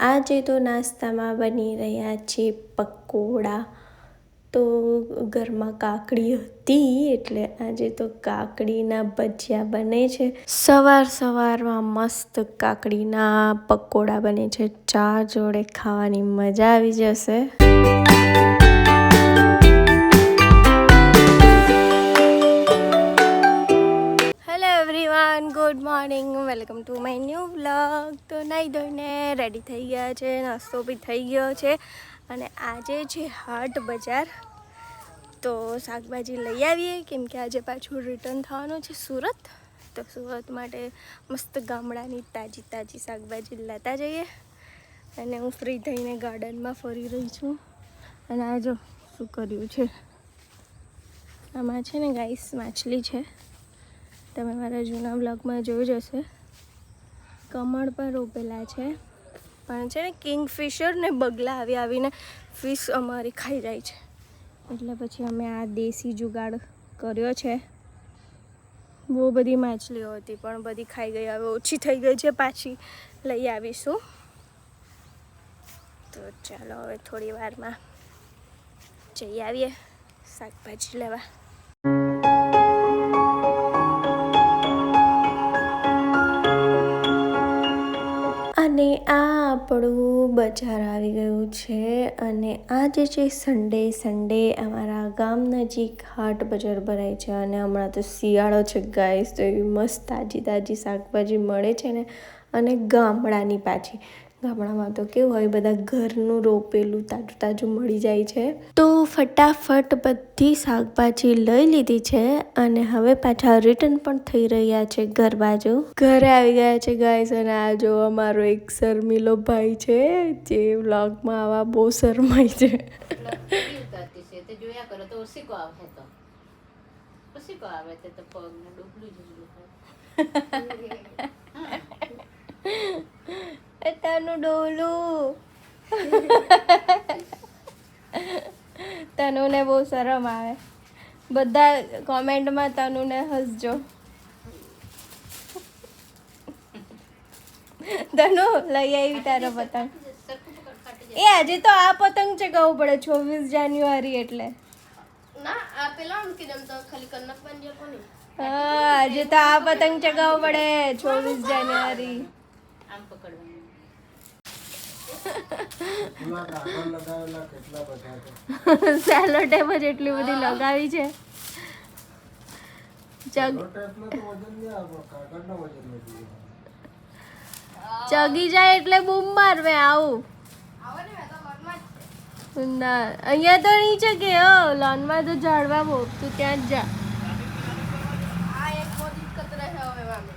આજે તો નાસ્તામાં બની રહ્યા છે પકોડા. તો ઘરમાં કાકડી હતી એટલે આજે તો કાકડીના ભજીયા બને છે. સવાર સવારમાં મસ્ત કાકડીના પકોડા બને છે. ચા જોડે ખાવાની મજા આવી જશે. તો નાહી ધોઈને રેડી થઈ ગયા છે, નાસ્તો બી થઈ ગયો છે અને આજે છે હાટ બજાર. તો શાકભાજી લઈ આવીએ, કેમ કે આજે પાછું રિટર્ન થવાનું છે સુરત. તો સુરત માટે મસ્ત ગામડાની તાજી તાજી શાકભાજી લેતા જઈએ. અને હું ફ્રી થઈને ગાર્ડનમાં ફરી રહી છું. અને આ જો શું કર્યું છે? આમાં છે ને ગાઈસ માછલી છે. તમે મારા જૂના બ્લોગમાં જોયું જ હશે કમળ પણ રોપેલા છે. પણ છે ને કિંગફિશર ને બગલા આવી આવીને ફિશ અમારી ખાઈ જાય છે. એટલે પછી અમે આ દેશી જુગાડ કર્યો છે. બહુ બધી માછલીઓ હતી, પણ બધી ખાઈ ગઈ. હવે ઓછી થઈ ગઈ છે, પાછી લઈ આવીશું. તો ચાલો, હવે થોડી વારમાં જઈ આવીએ, શાકભાજી લેવા. અને આ આપણું બજાર આવી ગયું છે અને આજે છે સન્ડે સન્ડે અમારા ગામ નજીક હાટ બજાર ભરાય છે અને હમણાં તો શિયાળો છે ગાઈસ તો એવી મસ્ત તાજી તાજી શાકભાજી મળે છે ને અને ગામડાની પાછી. ગામડામાં તો કેવું હોય બધા ઘરનું રોપેલું તાજું તાજું મળી જાય છે. તો ફટાફટ બધી શાકભાજી લઈ લીધી છે અને હવે પાછા રિટર્ન પણ થઈ રહ્યા છે ઘર બાજુ. ઘરે આવી ગયા છે ગાઈસ અને આ જો અમારો એક શર્મિલો ભાઈ છે જે વ્લોગમાં આવા બહુ શરમાય છે. ઉતારતી છે તે. જોયા કરો તો ઓશીકો આવે તો ઓશીકો આવે તો પગને ડૂબલું જ તાનું ડોલું. તનુને બહુ શરમ આવે. બધા કોમેન્ટમાં તનુને હસજો. તનુ લઈ આવી તારો પતંગ. એ આજે તો આ પતંગ ચગાવવું પડે છવ્વીસ જાન્યુઆરી એટલે. હા આજે તો આ પતંગ ચગાવવું પડે છવ્વીસ જાન્યુઆરી. આમ પકડવાનું એમાં કાગળ લગાવેલા કેટલા બધા છે સેલો ટેપ જ એટલી બધી લગાવી છે. ચગ ટેપનો તો વજન નહીં આવે કાગળનો વજન વધી જાય ચગી જાય એટલે બૂમ મારવે આવું. ના અહીંયા તો નહીં ચગે હો લોનમાં તો ઝાડવા બહુ તું ત્યાં જ જા. આ એક બહુ દિક્કત રહે હવે મામે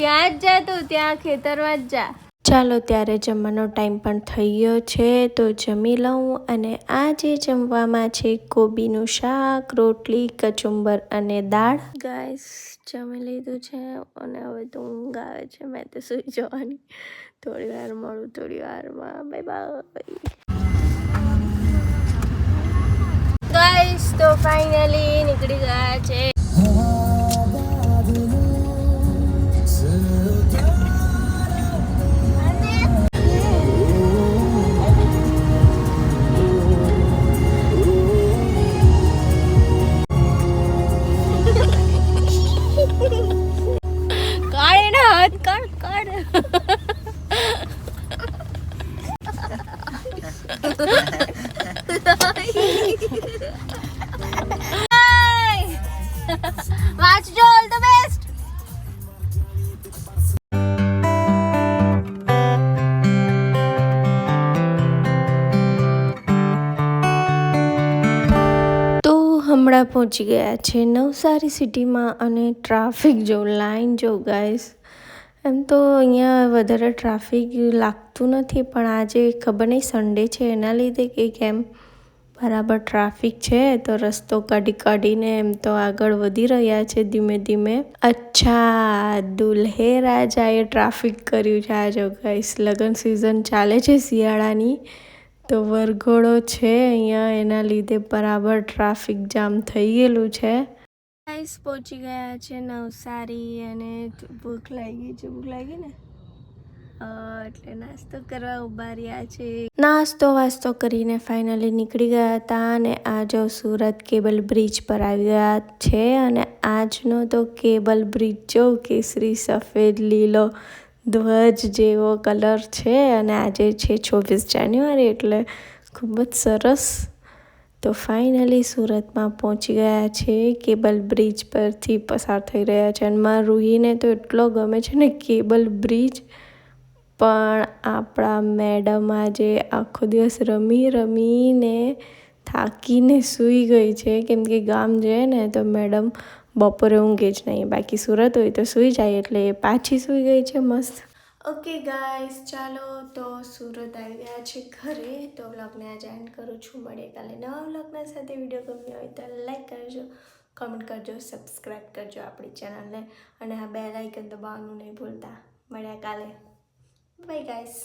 ત્યાં જ જા તું ત્યાં ખેતરમાં જ જા. ચાલો ત્યારે જમવાનો ટાઈમ પણ થઈ ગયો છે, તો જમી લઉં અને આજે જમવામાં છે કોબીનું શાક, રોટલી, કચુંબર અને દાળ. ગાઈસ જમી લીધું છે અને હવે તો ઊંઘ આવે છે, મેં તો સૂઈ જવાની. થોડી વાર મળું, થોડી વારમાં બાય બાય ગાઈસ તો ફાઇનલી નીકળી ગયા છે. વાંચજો હમણાં પહોંચી ગયા છે નવસારી સિટીમાં અને ટ્રાફિક જો, લાઈન જો ગાઈસ એમ તો અહીંયા વધારે ટ્રાફિક લાગતું નથી, પણ આજે ખબર નહીં સન્ડે છે, એના લીધે કે કેમ? બરાબર ટ્રાફિક છે, તો રસ્તો કાઢી કાઢીને એમ તો આગળ વધી રહ્યા છે ધીમે ધીમે. અચ્છા દુલ્હે રાજાએ ટ્રાફિક કર્યું છે આ જો ગાઈસ લગ્ન સિઝન ચાલે છે શિયાળાની. તો વરઘોડો છે અહીંયા, એના લીધે બરાબર ટ્રાફિક જામ થઈ ગયેલું છે. પહોંચી ગયા છે નવસારી, અને ભૂખ લાગી છે ભૂખ લાગી ને? એટલે નાસ્તો કરવા ઊભા રહ્યા છે. નાસ્તો વાસ્તો કરીને ફાઇનલી નીકળી ગયા હતા અને આ સુરત કેબલ બ્રિજ પર આવી ગયા છે અને આજનો તો કેબલ બ્રિજ જો કેસરી, સફેદ, લીલો, ધ્વજ જેવો કલર છે અને આજે છે છવ્વીસ જાન્યુઆરી એટલે ખૂબ જ સરસ. તો ફાઇનલી સુરતમાં પહોંચી ગયા છે કેબલ બ્રિજ પરથી પસાર થઈ રહ્યા છે અને મારા રૂહીને તો એટલો ગમે છે ને કેબલ બ્રિજ પણ આપણા મેડમ આજે આખો દિવસ રમી રમીને થાકીને સૂઈ ગઈ છે. કેમ કે ગામ જાય ને, તો મેડમ બપોરે ઊંઘે જ નહીં. બાકી સુરત હોય તો સૂઈ જાય એટલે એ પાછી સૂઈ ગઈ છે મસ્ત. ઓકે ગાઈસ, ચાલો તો સુરત આવી ગયા છે ઘરે. તો વ્લોગને આજે એન્ડ કરું છું. મળે કાલે નવા વ્લોગના સાથે. વીડિયો ગમ્યો હોય તો લાઈક કરજો, કમેન્ટ કરજો, સબસ્ક્રાઈબ કરજો આપણી ચેનલને. અને આ બે લાઇકન દબાવવાનું નહીં ભૂલતા. મળ્યા કાલે. Bye guys